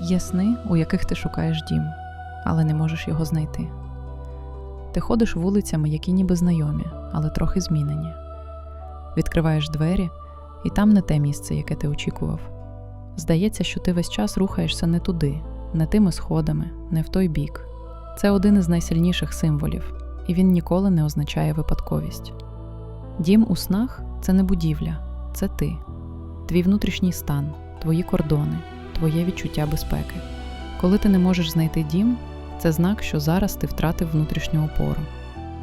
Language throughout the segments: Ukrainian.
Є сни, у яких ти шукаєш дім, але не можеш його знайти. Ти ходиш вулицями, які ніби знайомі, але трохи змінені. Відкриваєш двері, і там не те місце, яке ти очікував. Здається, що ти весь час рухаєшся не туди, не тими сходами, не в той бік. Це один із найсильніших символів, і він ніколи не означає випадковість. Дім у снах це не будівля, це ти, твій внутрішній стан, твої кордони, твоє відчуття безпеки. Коли ти не можеш знайти дім, це знак, що зараз ти втратив внутрішню опору.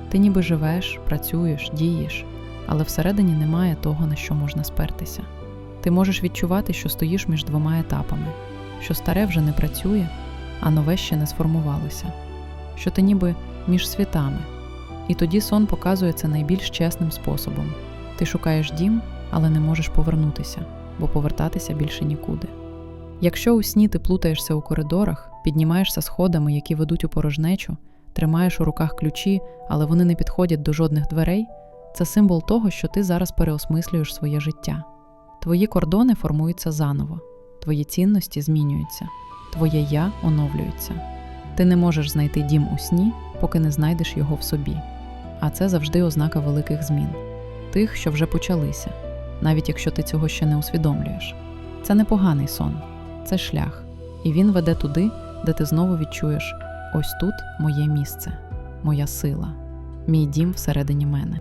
Ти ніби живеш, працюєш, дієш, але всередині немає того, на що можна спертися. Ти можеш відчувати, що стоїш між двома етапами, що старе вже не працює, а нове ще не сформувалося, що ти ніби між світами. І тоді сон показує це найбільш чесним способом. Ти шукаєш дім, але не можеш повернутися, бо повертатися більше нікуди. Якщо у сні ти плутаєшся у коридорах, піднімаєшся сходами, які ведуть у порожнечу, тримаєш у руках ключі, але вони не підходять до жодних дверей, це символ того, що ти зараз переосмислюєш своє життя. Твої кордони формуються заново, твої цінності змінюються, твоє я оновлюється. Ти не можеш знайти дім у сні, поки не знайдеш його в собі. А це завжди ознака великих змін, тих, що вже почалися, навіть якщо ти цього ще не усвідомлюєш. Це не поганий сон, це шлях, і він веде туди, де ти знову відчуєш: ось тут моє місце, моя сила, мій дім всередині мене.